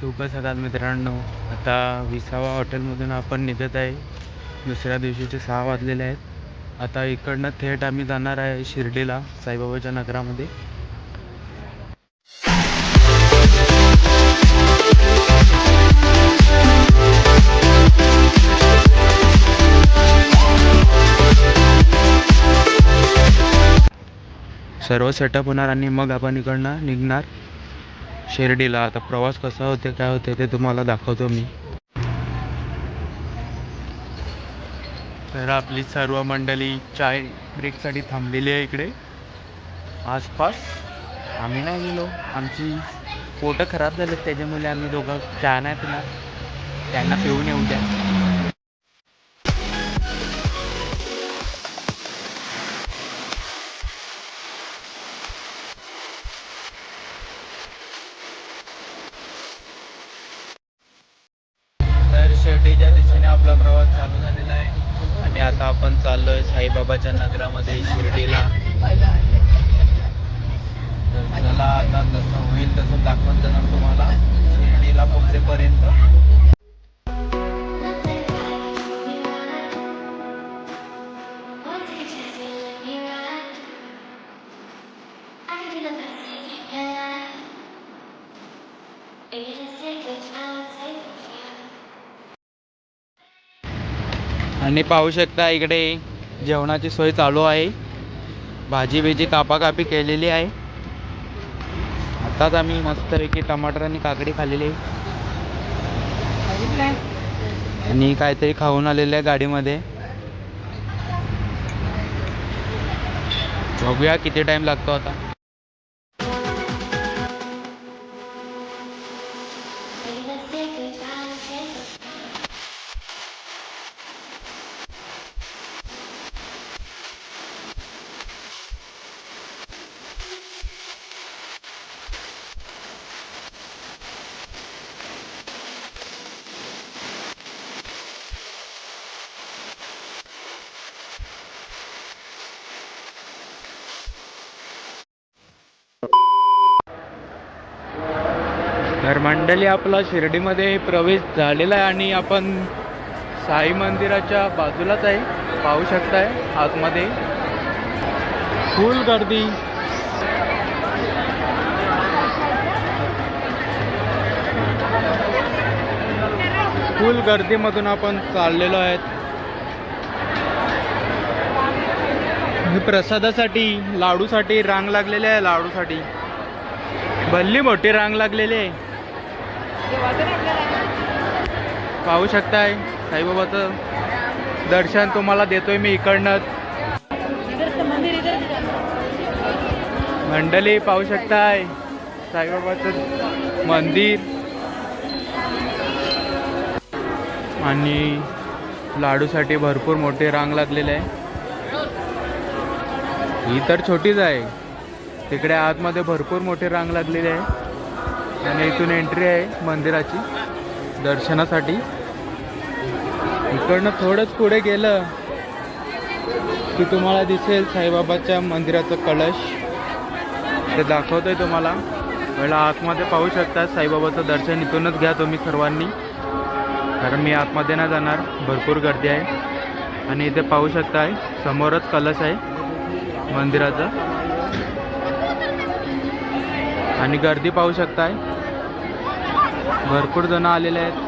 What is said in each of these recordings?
शुभ सकाळ मित्रांनो. आता विसावा हॉटेलमधून आपण निघत आहे. दुसऱ्या दिवशीचे सहा वाजलेले आहेत. आता इकडनं थेट आम्ही जाणार आहे शिर्डीला साईबाबाच्या नगरामध्ये. सर्व सेटअप होणार आणि मग आपण इकडनं निघणार. शिर्डीला. आता प्रवास कसा होते काय होते ते तुम्हाला दाखवतो मी. तर आपली सर्व मंडळी चाय ब्रेकसाठी थांबलेली आहे इकडे. आसपास आम्ही नाही गेलो. आमची पोटं खराब झालेत त्याच्यामुळे आम्ही दोघं चहा नाही पिणार. त्यांना पिऊन येऊ द्या. शिर्डीच्या दिशेने आपला प्रवास चालू झालेला आहे. आणि आता आपण चाललोय साईबाबाच्या नगरामध्ये शिर्डीला. तर चला आता जसं होईल तसं दाखवत जाणार तुम्हाला. शिर्डीला पोहोचेपर्यंत आणि पाहू शकता इकडे जेवणाची सोय चालू आहे. भाजी बिजी कापाकापी केलेली आहे. आताच आम्ही मस्तपैकी टमाटर आणि काकडी खाल्लेली. आहे आणि काहीतरी खाऊन आलेलं आहे गाडीमध्ये. बघूया किती टाइम लागतो आता. तर मंडळी आपला शिर्डीमध्ये प्रवेश झालेला आहे आणि आपण साई मंदिराच्या बाजूलाच आहे. पाहू शकताय आतमध्ये. फुल गर्दी. फुल गर्दीमधून आपण चाललेलो आहेत. प्रसादासाठी लाडूसाठी रांग लागलेली आहे लाडूसाठी. भल्ली मोठी रांग लागलेली आहे. पाहू शकताय साईबाबाचं दर्शन तुम्हाला देतोय मी इकडनंच. मंडळी पाहू शकताय साईबाबाचं मंदिर. आणि लाडूसाठी भरपूर मोठी रांग लागलेली आहे. ही तर छोटीच आहे. तिकडे आतमध्ये भरपूर मोठी रांग लागलेली आहे. आणि इथून एंट्री आहे मंदिराची दर्शनासाठी. इकडनं थोडंच पुढे गेलं की तुम्हाला दिसेल साईबाबाच्या मंदिराचं कलश. ते दाखवतोय तुम्हाला. पहिला आतमध्ये पाहू शकता साईबाबाचं दर्शन इथूनच घ्या तुम्ही सर्वांनी. कारण मी आतमध्ये नाही जाणार भरपूर गर्दी आहे. आणि इथे पाहू शकताय समोरच कलश आहे मंदिराचा. आणि गर्दी पाहू शकताय. भरपूर जण आलेले आहेत.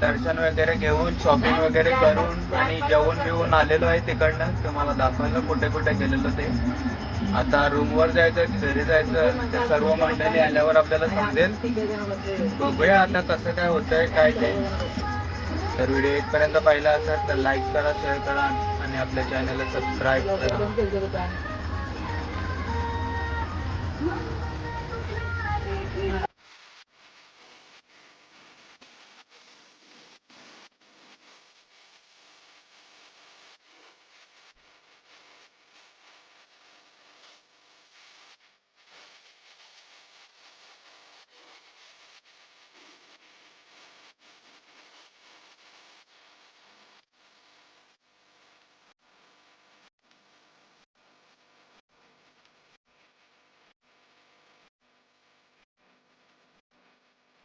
दर्शन वगैरे घेऊन शॉपिंग वगैरे करून आणि जेवण बिवून आलेलो आहे तिकडनं. तुम्हाला दाखवलं कुठे कुठे गेलेलो ते. आता रूमवर जायचं घरी जायचं ते म्हणजे सर्व मंडळी आल्यावर आपल्याला समजेल. बघूया आता कसं काय होतंय काय ते. तर व्हिडिओ इथपर्यंत पाहिला असेल तर लाईक करा शेअर करा आणि आपल्या चॅनलला सबस्क्राईब करा.